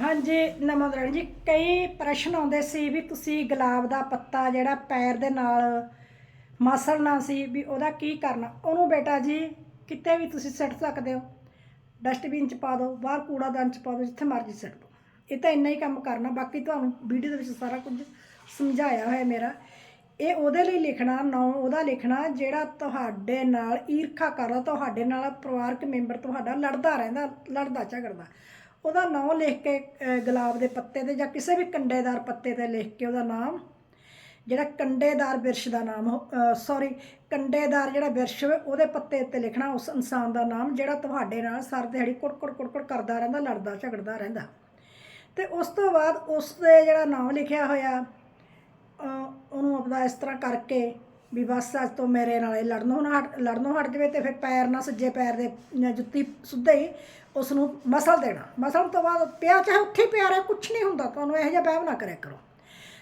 ਹਾਂਜੀ ਨਮਨ ਜੀ, ਕਈ ਪ੍ਰਸ਼ਨ ਆਉਂਦੇ ਸੀ ਵੀ ਤੁਸੀਂ ਗੁਲਾਬ ਦਾ ਪੱਤਾ ਜਿਹੜਾ ਪੈਰ ਦੇ ਨਾਲ ਮਸਲਣਾ ਸੀ ਵੀ ਉਹਦਾ ਕੀ ਕਰਨਾ? ਉਹਨੂੰ ਬੇਟਾ ਜੀ, ਕਿਤੇ ਵੀ ਤੁਸੀਂ ਸਿੱਟ ਸਕਦੇ ਹੋ, ਡਸਟਬਿਨ ਚ ਪਾ ਦਿਓ, ਬਾਹਰ ਕੂੜਾਦਾਨ ਚ ਪਾ ਦਿਓ, ਜਿੱਥੇ ਮਰਜ਼ੀ ਸਿੱਟ ਦਿਓ। ਇਹ ਤਾਂ ਇੰਨਾ ਹੀ ਕੰਮ ਕਰਨਾ, ਬਾਕੀ ਤੁਹਾਨੂੰ ਵੀਡੀਓ ਦੇ ਵਿੱਚ ਸਾਰਾ ਕੁਝ ਸਮਝਾਇਆ ਹੋਇਆ ਮੇਰਾ। ਇਹ ਉਹਦੇ ਲਈ ਲਿਖਣਾ, ਨਾ ਉਹਦਾ ਲਿਖਣਾ, ਜਿਹੜਾ ਤੁਹਾਡੇ ਨਾਲ ਈਰਖਾ ਕਰਦਾ, ਤੁਹਾਡੇ ਨਾਲ ਪਰਿਵਾਰਕ ਮੈਂਬਰ ਤੁਹਾਡਾ ਲੜਦਾ ਰਹਿੰਦਾ, ਲੜਦਾ ਝਗੜਦਾ। ਉਹਦਾ ਨਾਮ ਲਿਖ ਕੇ ਗੁਲਾਬ ਦੇ ਪੱਤੇ ਤੇ ਜਾਂ ਕਿਸੇ ਵੀ ਕੰਡੇਦਾਰ ਪੱਤੇ ਤੇ ਲਿਖ ਕੇ ਉਹਦਾ ਨਾਮ। ਜਿਹੜਾ ਕੰਡੇਦਾਰ ਬਿਰਸ਼ ਦਾ ਨਾਮ ਸੌਰੀ ਕੰਡੇਦਾਰ ਜਿਹੜਾ ਬਿਰਸ਼ ਹੋਵੇ, ਉਹਦੇ ਪੱਤੇ ਉੱਤੇ ਲਿਖਣਾ, ਉਸ ਇਨਸਾਨ ਦਾ ਨਾਮ ਜਿਹੜਾ ਤੁਹਾਡੇ ਨਾਲ ਸਰ ਦਿਹਾੜੀ ਕੁੜਕੁੜ ਕੁੜਕੁੜ ਕਰਦਾ ਰਹਿੰਦਾ, ਲੜਦਾ ਝਗੜਦਾ ਰਹਿੰਦਾ। ਤੇ ਉਸ ਤੋਂ ਬਾਅਦ ਉਸ ਦੇ ਜਿਹੜਾ ਨਾਮ ਲਿਖਿਆ ਹੋਇਆ ਉਹਨੂੰ ਆਪਦਾ ਇਸ ਤਰ੍ਹਾਂ ਕਰਕੇ ਵੀ ਬਸ ਅੱਜ ਤੋਂ ਮੇਰੇ ਨਾਲ ਇਹ ਲੜਨੋਂ ਨਾ ਹਟ, ਲੜਨੋਂ ਹਟ ਜਾਵੇ ਤੇ ਫਿਰ ਪੈਰ ਨਾਲ ਸੱਜੇ ਪੈਰ ਦੇ ਜਾਂ ਜੁੱਤੀ ਸੁੱਧੇ ਹੀ ਉਸ ਨੂੰ ਮਸਲ ਦੇਣਾ। ਮਸਲਣ ਤੋਂ ਬਾਅਦ ਪਿਆ ਚਾਹੇ ਉੱਥੇ ਹੀ ਪਿਆ ਰਹੇ ਕੁਝ ਨਹੀਂ ਹੁੰਦਾ, ਤੁਹਾਨੂੰ ਇਹੋ ਜਿਹਾ ਵਹਿਮ ਨਾ ਕਰਿਆ ਕਰੋ।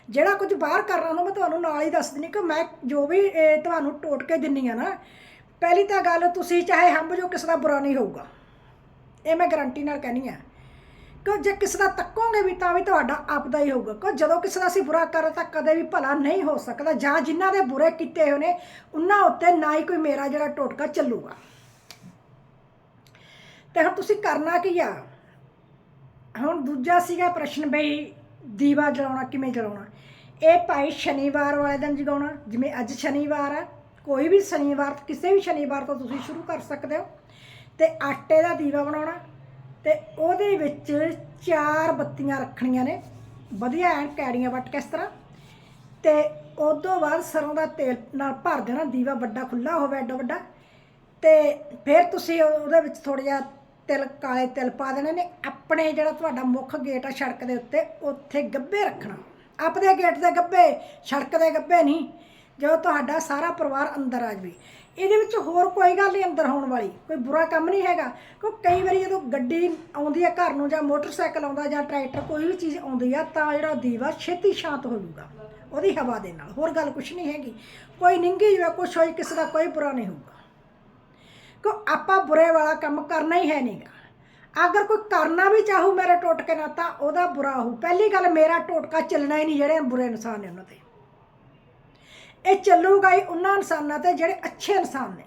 ਜਿਹੜਾ ਕੁਝ ਬਾਹਰ ਕਰਨਾ ਉਹਨੂੰ ਮੈਂ ਤੁਹਾਨੂੰ ਨਾਲ ਹੀ ਦੱਸ ਦਿੰਦੀ ਕਿ ਮੈਂ ਜੋ ਵੀ ਇਹ ਤੁਹਾਨੂੰ ਟੋਟ ਕੇ ਦਿੰਨੀ ਆ ਨਾ, ਪਹਿਲੀ ਤਾਂ ਗੱਲ ਤੁਸੀਂ ਚਾਹੇ ਹੰਭ ਜੋ ਕਿਸੇ ਦਾ ਬੁਰਾ ਨਹੀਂ ਹੋਊਗਾ, ਇਹ ਮੈਂ ਗਾਰੰਟੀ ਨਾਲ ਕਹਿੰਦੀ ਆ। ਕਿਉਂ ਜੇ ਕਿਸੇ ਦਾ ਤੱਕੋਗੇ ਵੀ ਤਾਂ ਵੀ ਤੁਹਾਡਾ ਆਪਦਾ ਹੀ ਹੋਊਗਾ। ਕਿ ਜਦੋਂ ਕਿਸੇ ਦਾ ਅਸੀਂ ਬੁਰਾ ਕਰ ਤਾਂ ਕਦੇ ਵੀ ਭਲਾ ਨਹੀਂ ਹੋ ਸਕਦਾ। ਜਾਂ ਜਿਨ੍ਹਾਂ ਦੇ ਬੁਰੇ ਕੀਤੇ ਹੋਏ ਨੇ, ਉਹਨਾਂ ਉੱਤੇ ਨਾ ਹੀ ਕੋਈ ਮੇਰਾ ਜਿਹੜਾ ਟੋਟਕਾ ਚੱਲੂਗਾ। ਤੇ ਹੁਣ ਤੁਸੀਂ ਕਰਨਾ ਕੀ ਆ? ਹੁਣ ਦੂਜਾ ਸੀਗਾ ਪ੍ਰਸ਼ਨ ਬਈ, ਦੀਵਾ ਜਲਾਉਣਾ ਕਿਵੇਂ ਜਲਾਉਣਾ? ਇਹ ਭਾਈ ਸ਼ਨੀਵਾਰ ਵਾਲੇ ਦਿਨ ਜਗਾਉਣਾ। ਜਿਵੇਂ ਅੱਜ ਸ਼ਨੀਵਾਰ ਆ, ਕੋਈ ਵੀ ਸ਼ਨੀਵਾਰ, ਕਿਸੇ ਵੀ ਸ਼ਨੀਵਾਰ ਤੋਂ ਤੁਸੀਂ ਸ਼ੁਰੂ ਕਰ ਸਕਦੇ ਹੋ। ਤੇ ਆਟੇ ਦਾ ਦੀਵਾ ਬਣਾਉਣਾ। ਤੇ ਉਹਦੇ ਵਿੱਚ ਚਾਰ ਬੱਤੀਆਂ ਰੱਖਣੀਆਂ ਨੇ। ਵਧੀਆ ਐਨ ਕੈੜੀਆਂ ਵੱਟ ਕੇ ਇਸ ਤਰ੍ਹਾਂ। ਤੇ ਉਸ ਤੋਂ ਬਾਅਦ ਸਰੋਂ ਦਾ ਤੇਲ ਨਾਲ ਭਰ ਦੇਣਾ, ਦੀਵਾ ਵੱਡਾ ਖੁੱਲਾ ਹੋਵੇ ਐਡਾ ਵੱਡਾ। ਤੇ ਫਿਰ ਤੁਸੀਂ ਉਹਦੇ ਵਿੱਚ ਥੋੜਾ ਜਿਹਾ ਤਿਲ, ਕਾਲੇ ਤਿਲ ਪਾ ਦੇਣੇ ਨੇ। ਆਪਣੇ ਜਿਹੜਾ ਤੁਹਾਡਾ ਮੁੱਖ ਗੇਟ ਆ ਸੜਕ ਦੇ ਉੱਤੇ, ਉੱਥੇ ਗੱਬੇ ਰੱਖਣਾ। ਆਪਣੇ ਗੇਟ ਦੇ ਗੱਬੇ, ਸੜਕ ਦੇ ਗੱਬੇ ਨਹੀਂ। ਜਦੋਂ ਤੁਹਾਡਾ ਸਾਰਾ ਪਰਿਵਾਰ ਅੰਦਰ ਆ ਜਾਵੇ। ਇਹਦੇ ਵਿੱਚ ਹੋਰ ਕੋਈ ਗੱਲ ਨਹੀਂ ਅੰਦਰ ਹੋਣ ਵਾਲੀ। ਕੋਈ ਬੁਰਾ ਕੰਮ ਨਹੀਂ ਹੈਗਾ। ਕਿਉਂ ਕਈ ਵਾਰੀ ਜਦੋਂ ਗੱਡੀ ਆਉਂਦੀ ਹੈ ਘਰ ਨੂੰ ਜਾਂ ਮੋਟਰਸਾਈਕਲ ਆਉਂਦਾ ਜਾਂ ਟਰੈਕਟਰ ਕੋਈ ਵੀ ਚੀਜ਼ ਆਉਂਦੀ ਆ ਤਾਂ ਜਿਹੜਾ ਦੀਵਾ ਛੇਤੀ ਸ਼ਾਂਤ ਹੋ ਜਾਊਗਾ ਉਹਦੀ ਹਵਾ ਦੇ ਨਾਲ। ਹੋਰ ਗੱਲ ਕੁਝ ਨਹੀਂ ਹੈਗੀ। ਕੋਈ ਨਿੰਗੀ ਜਾਂ ਕੁਛ ਹੋਈ ਕਿਸੇ ਦਾ ਕੋਈ ਬੁਰਾ ਨਹੀਂ ਹੋਊਗਾ। ਕਿ ਆਪਾਂ ਬੁਰੇ ਵਾਲਾ ਕੰਮ ਕਰਨਾ ਹੀ ਹੈ ਨਹੀਂਗਾ ਅਗਰ ਕੋਈ ਕਰਨਾ ਵੀ ਚਾਹੂ ਮੇਰੇ ਟੋਟਕੇ ਨਾਲ ਤਾਂ ਉਹਦਾ ਬੁਰਾ ਹੋ ਪਹਿਲੀ ਗੱਲ ਮੇਰਾ ਟੋਟਕਾ ਚੱਲਣਾ ਹੀ ਨਹੀਂ, ਜਿਹੜੇ ਬੁਰੇ ਇਨਸਾਨ ਨੇ ਉਹਨਾਂ ਤੇ। ਇਹ ਚੱਲੂਗਾ ਹੀ ਉਹਨਾਂ ਇਨਸਾਨਾਂ ਤੇ ਜਿਹੜੇ ਅੱਛੇ ਇਨਸਾਨ ਨੇ।